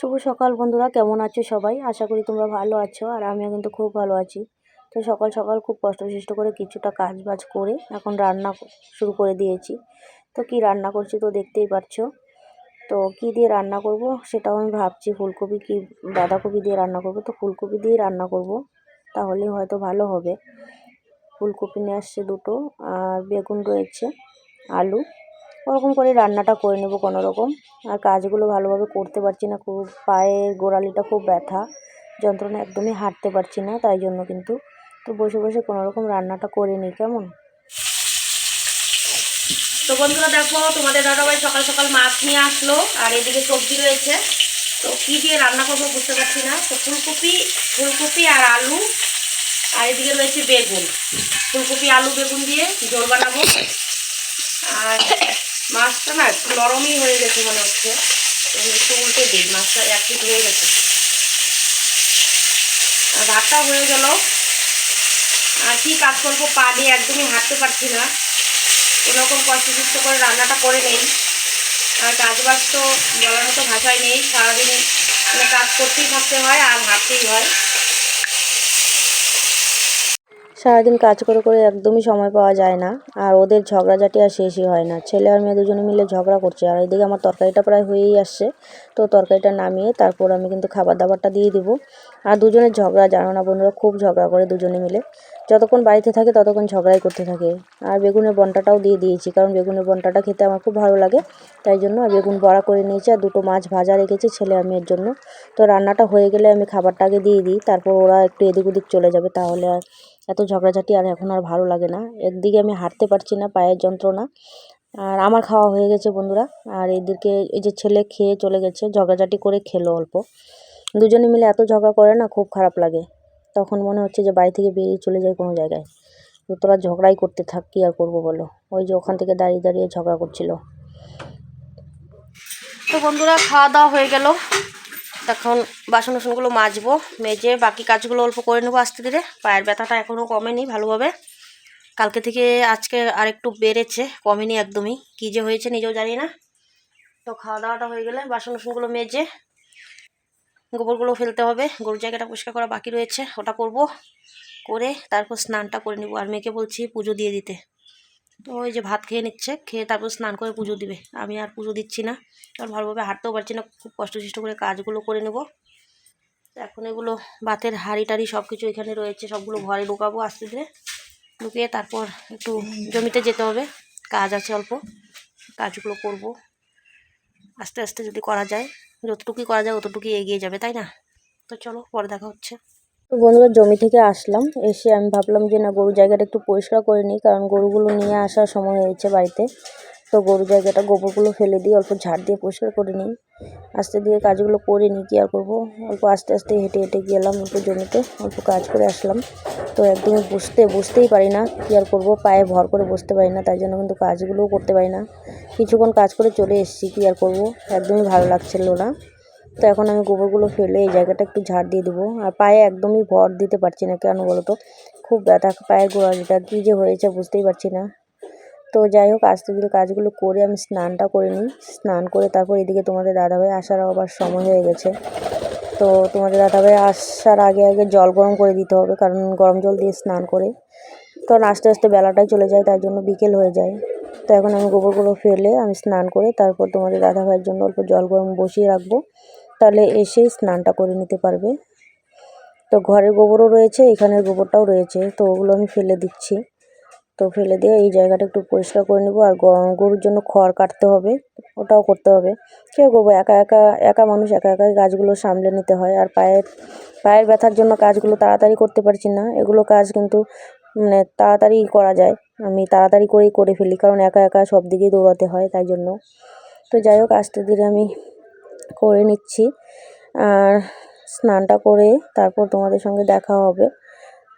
শুভ সকাল বন্ধুরা, কেমন আছো সবাই? আশা করি তোমরা ভালো আছো আর আমিও কিন্তু খুব ভালো আছি। তো সকাল সকাল খুব কষ্টসৃষ্ট করে কিছুটা কাজ বাজ করে এখন রান্না শুরু করে দিয়েছি। তো কি রান্না করছি তো দেখতেই পাচ্ছো তো কি দিয়ে রান্না করব সেটাও আমি ভাবছি, ফুলকপি কি বাঁধাকপি দিয়ে রান্না করব। তো ফুলকপি দিয়ে রান্না করব, তাহলে হয়তো ভালো হবে। ফুলকপি নিয়ে আসছে দুটো, আর বেগুন রয়েছে, আলু ওরকম করে রান্নাটা করে নেব কোনো রকম আর কাজগুলো ভালোভাবে করতে পারছি না, খুব পায়ের গোড়ালিটা খুব ব্যথা, যন্ত্রণা একদমই হাঁটতে পারছি না, তাই জন্য কিন্তু। তো বসে বসে কোনো রকম রান্নাটা করে নিই, কেমন? তো বন্ধুরা দেখো, তোমাদের দাদাভাই সকাল সকাল মাছ নিয়ে আসলো, আর এদিকে সবজি রয়েছে। তো কী দিয়ে রান্না করব বুঝতে পারছি না। তো ফুলকপি ফুলকপি আর আলু, আর এদিকে রয়েছে বেগুন। ফুলকপি, আলু, বেগুন দিয়ে ঝোল বানাবো। আর মাছটা না একটু নরমই হয়ে গেছে মনে হচ্ছে। একটু উল্টে দিই, মাছটা এক পিট হয়ে গেছে। ভাতটা হয়ে গেল। আর কি কাজ করব পা দিয়ে একদমই হাঁটতে পারছি না। কোনোরকম কষ্ট করে রান্নাটা করে নেই। আর কাজবাজ তো বলার মতো ভাষায় নেই, সারাদিন মানে কাজ করতেই থাকতে হয় আর হাঁটতেই হয়। সারাদিন কাজ করে করে একদমই সময় পাওয়া যায় না। আর ওদের ঝগড়াঝাটি আর শেষই হয় না। ছেলে আর মেয়ে দুজনে মিলে ঝগড়া করছে। আর এদিকে আমার তরকারিটা প্রায় হয়েই আসছে। তো তরকারিটা নামিয়ে তারপর আমি কিন্তু খাবার দাবারটা দিয়ে দিব। আর দুজনের ঝগড়া, জানো না বন্ধুরা, খুব ঝগড়া করে দুজনে মিলে। যতক্ষণ বাড়িতে থাকে ততক্ষণ ঝগড়াই করতে থাকে। আর বেগুনের বন্টাটাও দিয়ে দিয়েছি, কারণ বেগুনের বন্টাটা খেতে আমার খুব ভালো লাগে। তাই জন্য বেগুন বড়া করে নিয়েছি আর দুটো মাছ ভাজা রেখেছি ছেলে আর মেয়ের জন্য। তো রান্নাটা হয়ে গেলে আমি খাবারটা আগে দিয়ে দিই। তারপর ওরা একটু এদিক ওদিক চলে যাবে, তাহলে আর এত ঝগড়াঝাটি আর এখন আর ভালো লাগে না। একদিকে আমি হাঁটতে পারছি না, পায়ের যন্ত্রণা। আর আমার খাওয়া হয়ে গেছে বন্ধুরা। আর এদিকে এই যে ছেলে খেয়ে চলে গেছে, ঝগড়াঝাটি করে খেলো অল্প। দুজনে মিলে এত ঝগড়া করে না, খুব খারাপ লাগে। তখন মনে হচ্ছে যে বাড়ি থেকে বেরিয়ে চলে যায় কোনো জায়গায়। তো তোরা ঝগড়াই করতে থাক, কী আর করব বলো? ওই যে ওখান থেকে দাঁড়িয়ে দাঁড়িয়ে ঝগড়া করছিল। তো বন্ধুরা, খাওয়া দাওয়া হয়ে গেল। তখন বাসন টাসনগুলো মাজবো, মেজে বাকি কাজগুলো অল্প করে নেব আস্তে ধীরে। পায়ের ব্যথাটা এখনও কমেনি ভালোভাবে। কালকে থেকে আজকে আর একটু বেড়েছে, কমেনি একদমই। কী যে হয়েছে নিজেও জানি না। তো খাওয়া দাওয়াটা হয়ে গেলে বাসন টাসনগুলো মেজে গোবরগুলো ফেলতে হবে। গরুর জায়গাটা পরিষ্কার করা বাকি রয়েছে, ওটা করব। করে তারপর স্নানটা করে নিব। আর মেয়েকে বলছি পুজো দিয়ে দিতে। তো ওই যে ভাত খেয়ে নিচ্ছে, খেয়ে তারপর স্নান করে পুজো দিবে। আমি আর পুজো দিচ্ছি না, কারণ ভালোভাবে হাঁটতেও পারছি না, খুব কষ্টসৃষ্ট করে কাজগুলো করে নেব। এখন এগুলো ভাতের হাঁড়ি টাড়ি সব কিছু এখানে রয়েছে, সবগুলো ঘরে ঢুকাবো আস্তে ধীরে। ঢুকিয়ে তারপর একটু জমিতে যেতে হবে, কাজ আছে অল্প, কাজগুলো করব। আস্তে আস্তে যদি করা যায়, যতটুকুই করা যায় অতটুকুই এগিয়ে যাবে, তাই না? তো চলো, পরে দেখা হচ্ছে। তো বন্ধুরা, জমি থেকে আসলাম। এসে আমি ভাবলাম যে, না গরু জায়গাটা একটু পরিষ্কার করে নিই, কারণ গরুগুলো নিয়ে আসার সময় হয়েছে বাড়িতে। তো গরু জায়গাটা গোবরগুলো ফেলে দিয়ে অল্প ঝাড় দিয়ে পরিষ্কার করে নিই। আস্তে দিয়ে কাজগুলো করে নিই, কী আর করব? অল্প আস্তে আস্তে হেঁটে হেঁটে গেলাম অল্প জমিতে, অল্প কাজ করে আসলাম। তো একদমই বুঝতে বুঝতেই পারি না, কী আর করব? পায়ে ভর করে বসতে পারি না, তাই জন্য কিন্তু কাজগুলোও করতে পারি না। কিছুক্ষণ কাজ করে চলে এসেছি, কী আর করব? একদমই ভালো লাগছিল না। তো এখন আমি গোবরগুলো ফেলে এই জায়গাটা একটু ঝাড় দিয়ে দেবো। আর পায়ে একদমই ভর দিতে পারছি না, কেন বলো তো খুব ব্যথা, পায়ের গোড়ালিটা কী যে হয়েছে বুঝতেই পারছি না। তো যাই হোক আস্তে ধীরে কাজগুলো করে আমি স্নানটা করে নিই। স্নান করে তারপর এদিকে তোমাদের দাদাভাই আসার আবার সময় হয়ে গেছে। তো তোমাদের দাদাভাই আসার আগে আগে জল গরম করে দিতে হবে, কারণ গরম জল দিয়ে স্নান করে। কারণ আস্তে আস্তে বেলাটাই চলে যায়, তার জন্য বিকেল হয়ে যায়। তো এখন আমি গোবরগুলো ফেলে আমি স্নান করে তারপর তোমাদের দাদাভাইয়ের জন্য অল্প জল গরম বসিয়ে রাখব। তাহলে এসেই স্নানটা করে নিতে পারবে। তো ঘরের গোবরও রয়েছে, এখানের গোবরটাও রয়েছে, তো ওগুলো আমি ফেলে দিচ্ছি। তো ফেলে দিয়ে এই জায়গাটা একটু পরিষ্কার করে নেব, আর গরুর জন্য খড় কাটতে হবে, ওটাও করতে হবে। কী করব একা একা একা মানুষ, একা একা গাছগুলো সামলে নিতে হয়, আর পায়ের পায়ের ব্যথার জন্য কাজগুলো তাড়াতাড়ি করতে পারছি না, এগুলো কাজ কিন্তু মানে তাড়াতাড়ি করা যায়, আমি তাড়াতাড়ি করেই করে ফেলি, কারণ একা একা সব দিকেই দৌড়াতে হয়, তাই জন্য। তো যাই হোক, আস্তে ধীরে আমি করে নিচ্ছি। আর স্নানটা করে তারপর তোমাদের সঙ্গে দেখা হবে।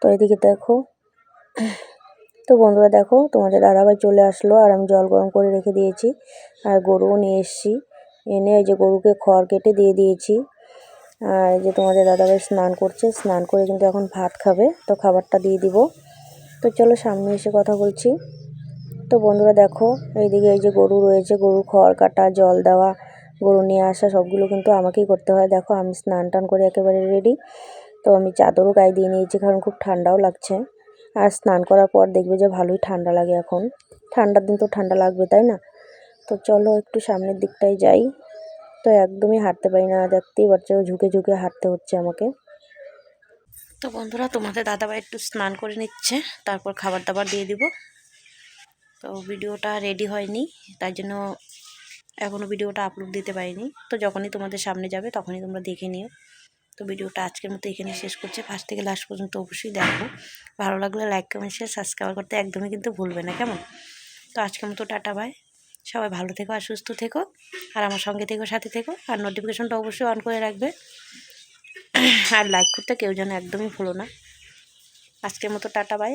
তো এদিকে দেখো। তো বন্ধুরা দেখো, তোমাদের দাদাভাই চলে আসলো আর আমি জল গরম করে রেখে দিয়েছি। আর গরুও নিয়ে এসেছি। এনে এই যে গরুকে খড় কেটে দিয়ে দিয়েছি। আর যে তোমাদের দাদাভাই স্নান করছে, স্নান করে কিন্তু এখন ভাত খাবে। তো খাবারটা দিয়ে দিব। তো চলো সামনে এসে কথা বলছি। তো বন্ধুরা দেখো, এইদিকে এই যে গরু রয়েছে গরু খড় কাটা, জল দেওয়া গরু নিয়ে আসা সবগুলো কিন্তু আমাকেই করতে হয়। দেখো, আমি স্নান টান করে একেবারে রেডি তো আমি চাদরও গায়ে দিয়ে নিয়েছি, কারণ খুব ঠান্ডাও লাগছে। আর স্নান করার পর দেখবে যে ভালোই ঠান্ডা লাগে এখন। ঠান্ডার দিন তো ঠান্ডা লাগবে, তাই না? তো চলো একটু সামনের দিকটায় যাই। তো একদমই হাঁটতে পারি না, দেখতেই পাচ্ছ ঝুঁকে ঝুঁকে হাঁটতে হচ্ছে আমাকে। তো বন্ধুরা, তোমাদের দাদাভাই একটু স্নান করে নিচ্ছে, তারপর খাবার দাবার দিয়ে দিব। তো ভিডিওটা রেডি হয়নি, তাই জন্য এখনও ভিডিওটা আপলোড দিতে পারিনি। তো যখনই তোমাদের সামনে যাবে তখনই তোমরা দেখে নিও। তো ভিডিওটা আজকের মতো এখানে শেষ করছে। ফার্স্ট থেকে লাস্ট পর্যন্ত অবশ্যই দেখো। ভালো লাগলে লাইক কমেন্ট শেয়ার সাবস্ক্রাইব করতে একদমই কিন্তু ভুলবে না, কেমন? তো আজকের মতো টাটা বাই সবাই ভালো থেকো আর সুস্থ থেকো। আর আমার সঙ্গে থেকো, সাথে থেকো। আর নোটিফিকেশনটা অবশ্যই অন করে রাখবে। আর লাইক করতে কেউ যেন একদমই ভুলো না। আজকের মতো টাটা বাই